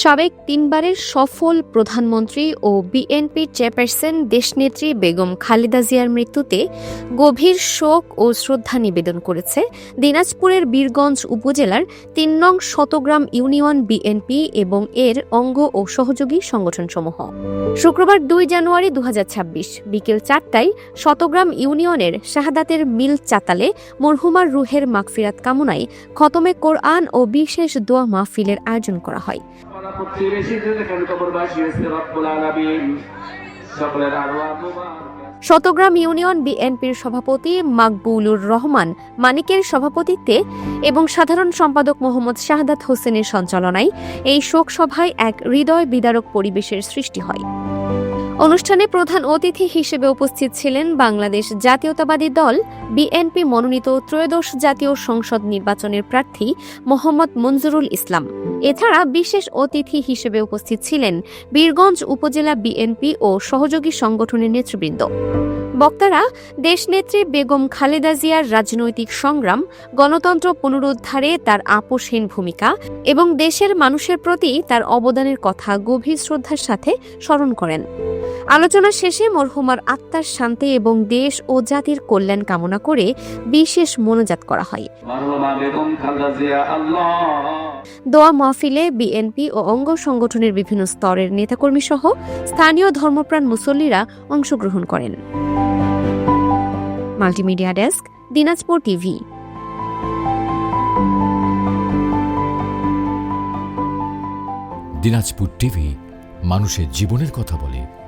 সাবেক তিনবারের সফল প্রধানমন্ত্রী ও বিএনপির চেয়ারপারসন দেশনেত্রী বেগম খালেদা জিয়ার মৃত্যুতে গভীর শোক ও শ্রদ্ধা নিবেদন করেছে দিনাজপুরের বীরগঞ্জ উপজেলার তিন নং শতগ্রাম ইউনিয়ন বিএনপি এবং এর অঙ্গ ও সহযোগী সংগঠনসমূহ। শুক্রবার দুই জানুয়ারি দু হাজার ছাব্বিশ বিকেল চারটায় শতগ্রাম ইউনিয়নের শাহাদাতের মিল চাতালে মরহুমার রুহের মাগফিরাত কামনায় খতমে কোরআন ও বিশেষ দোয়া মাহফিলের আয়োজন করা হয়। হয়েছে রব্বুল সকলের শতগ্রাম ইউনিয়ন বিএনপির সভাপতি মাকবুলুর রহমান মানিকের সভাপতিত্বে এবং সাধারণ সম্পাদক মোহাম্মদ শাহাদাত হোসেনের সঞ্চালনায় এই শোক সভায় এক হৃদয় বিদারক পরিবেশের সৃষ্টি হয়। অনুষ্ঠানে প্রধান অতিথি হিসেবে উপস্থিত ছিলেন বাংলাদেশ জাতীয়তাবাদী দল, বিএনপি মনোনীত ত্রয়োদশ জাতীয় সংসদ নির্বাচনের প্রার্থী মোহাম্মদ মঞ্জুরুল ইসলাম। এছাড়া বিশেষ অতিথি হিসেবে উপস্থিত ছিলেন বীরগঞ্জ উপজেলা বিএনপি ও সহযোগী সংগঠনের নেতৃবৃন্দ। বক্তারা দেশনেত্রী বেগম খালেদা জিয়ার রাজনৈতিক সংগ্রাম, গণতন্ত্র পুনরুদ্ধারে তার আপোষহীন ভূমিকা এবং দেশের মানুষের প্রতি তার অবদানের কথা গভীর শ্রদ্ধার সাথে স্মরণ করেন। আলোচনা শেষে মরহুমার আত্মার শান্তি এবং দেশ ও জাতির কল্যাণ কামনা করে বিশেষ মনোজাত করা হয়। দোয়া মাহফিলে বিএনপি ও অঙ্গ সংগঠনের বিভিন্ন স্তরের নেতাকর্মী সহ স্থানীয় ধর্মপ্রাণ মুসল্লিরা অংশগ্রহণ করেন। Multimedia desk, Dinajpur TV. Dinajpur TV মানুষের জীবনের কথা বলে।